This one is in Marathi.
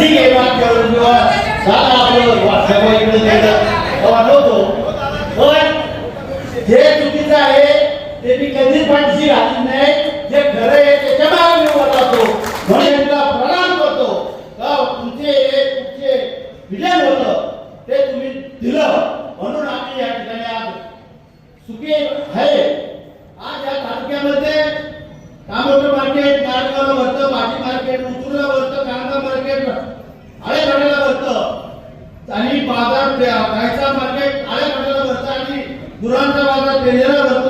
वाटलं इकडे तिकडं वाढवतो पण जे चुकीचं आहे ते मी कधीच पाठीशी घालीत नाही जे खरं आहे त्याच्यामागे मी उभा म्हणून यांना प्रणाम करतो का तुमचे तुमचे विजय होतं ते तुम्ही दिलं म्हणून आम्ही या ठिकाणी आज सुखी आहे आज या तालुक्यामध्ये टमाटो मार्केट नारगावला भरतं भाजी मार्केट उतरूला भरतं कांदा मार्केट आळेपाड्याला भरतं आणि बाजार गायचा मार्केट आळेपाड्याला भरतं आणि गुरांचा बाजार पेढेला भरतो.